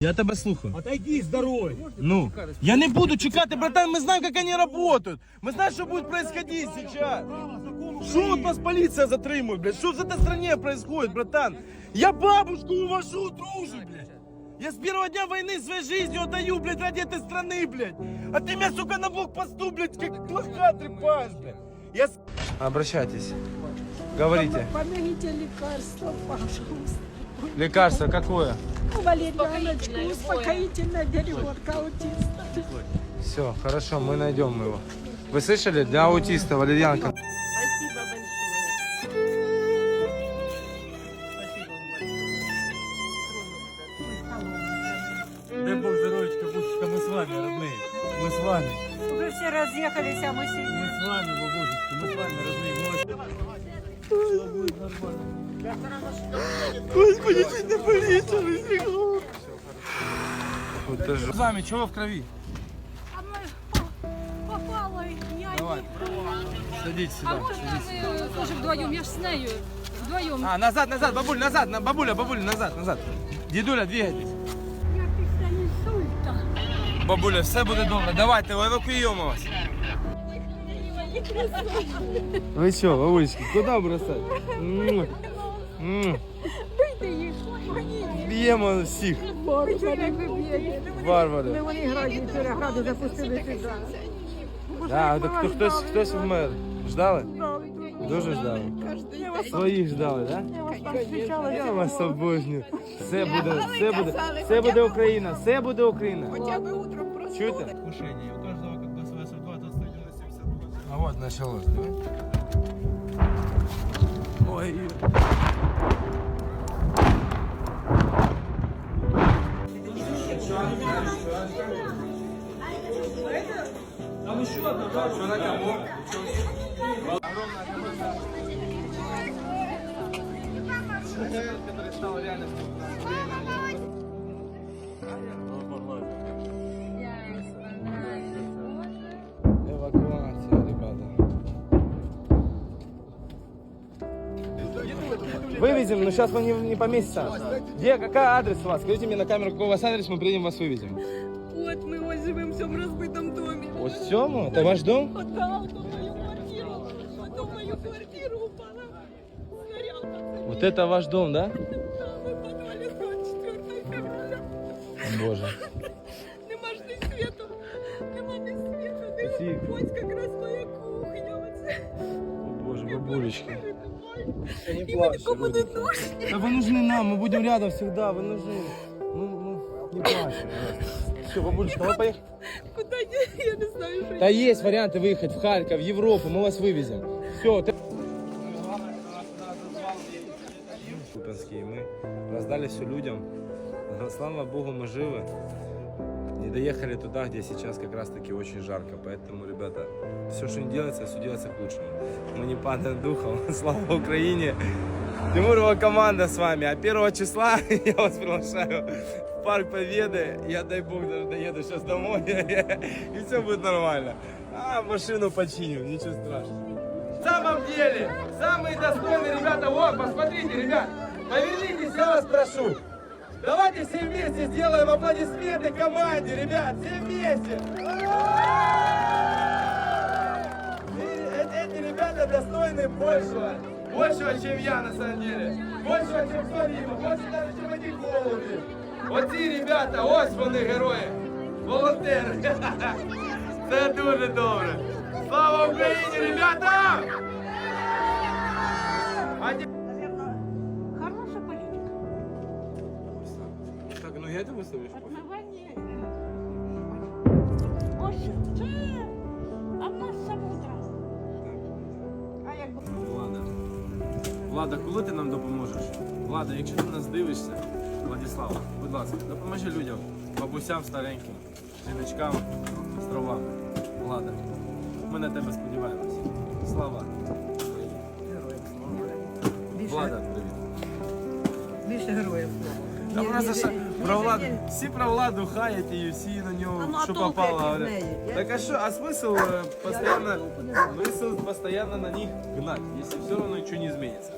Я тебе слухаю. Отойди с дороги. Ну, я не буду чекати, братан, мы знаем, как они работают. Мы знаем, что будет происходить сейчас. Что вот нас полиция затримует, блядь? Что в этой стране происходит, братан? Я бабушку увожу, дружу, блядь. Я с первого дня войны своей жизнью отдаю, блядь, ради этой страны, блядь. А ты меня, сука, на блокпосту, блядь, как лоха трепаешь, блядь. Я с... Обращайтесь. Говорите. Помогите лекарство, пожалуйста. Лекарство какое? Валерьяночку, успокоительная деревенка аутиста. Все, хорошо, мы найдем его. Вы слышали? Для аутиста валерьянка. Спасибо большое. Дай бог здоровечка, бабушечка, мы с вами, родные. Мы с вами. Уже все разъехались, а мы Мы сидим. с вами, бабушечка, мы с вами, родные. Господи, чуть не это С вами, чего в крови? А мы попала, я Давай. Садитесь А сюда. можна ми теж вдвоєм? Я ж з нею. Вдвоєм. А, назад, назад, бабуль, назад, на- бабуля, бабуля, назад, назад. Дідуля, двигайтесь. Я після інсульта. Бабуля, все буде добре. Давайте, евакуюємо вас. Ви що, бабулечки, куди бросати? М. Бийте їх, мені. Б'ємо всіх, як ви б'єте? варвари. Вони граді, перегради запустили сюди. Да, так хто, хтось, хтось вмер. Ждали? Дуже ждали. Своїх ждали, так? Да? Я вас так зустрічала. Я вас обожнюю. Все буде, все буде, все буде Україна, все буде Україна. Хотя бы утром проснулась. Чуєте? Кушение. У каждого как бы тот стоит на 70 А вот началось, давай. Ой. Эвакуация, Вывезем, но сейчас он не, не поместится. Где, какой адрес у вас? Скажите мне на камеру, какой у вас адрес, мы приедем, вас вывезем. Вот мы вот живем в всем разбитом доме. Вот в чем? Это ваш дом? Вот да, вот в мою квартиру. Потом в мою квартиру упала снаряд. Вот это ваш дом, да? Да, мы в подвале 44 февраля. Боже. Нема ж ні світу. Нема ні світу. Всі- Ось якраз моя кухня. Оце. О, Боже, бабулечка. І ми нікому не нужні. Да вы нужны нам, мы будем рядом всегда, вы нужны. Ну, ну, не плачь. Все, бабулечка, мы поехали. Куди я, я не знаю, що Да есть варианты выехать в Харьков, в Европу, мы вас вывезем. Все, ты... Купинские, мы раздали все людям. Слава Богу, мы живы. Не доехали туда, где сейчас как раз таки очень жарко. Поэтому, ребята, все, что не делается, все делается к лучшему. Мы не падаем духом. Слава Украине. Тимурова команда с вами. А 1 числа я вас приглашаю в парк Победы. Я, дай бог, даже доеду сейчас домой. И все будет нормально. А, машину починю, ничего страшного. В самом деле, самые достойные ребята, вот, посмотрите, ребят, повернитесь, я вас прошу. Давайте все вместе сделаем аплодисменты команде, ребят, все вместе. И э- Эти ребята достойны большего, большего, чем я на самом деле. Большего, чем Сонима, больше даже, чем эти голуби. Оці ребята, ось вони герої. Волонтери. Це дуже добре. Слава Україні, ребята! Ну я это выставишь. Основання. Ось це. А в нас самотра. А якби Влада. Влада, коли ти нам допоможеш? Влада, якщо ти нас дивишся, Владислава, будь ласка, допоможи людям, бабусям стареньким, жіночкам, островам. Влада, ми на тебе сподіваємося. Слава. Влада, привіт. Більше героїв. Та просто що Про владу. Всі про владу хаять і всі на нього, що попало. говорять. Так а що, а смисл постоянно, смисл постоянно на них гнать, якщо все одно нічого не зміниться.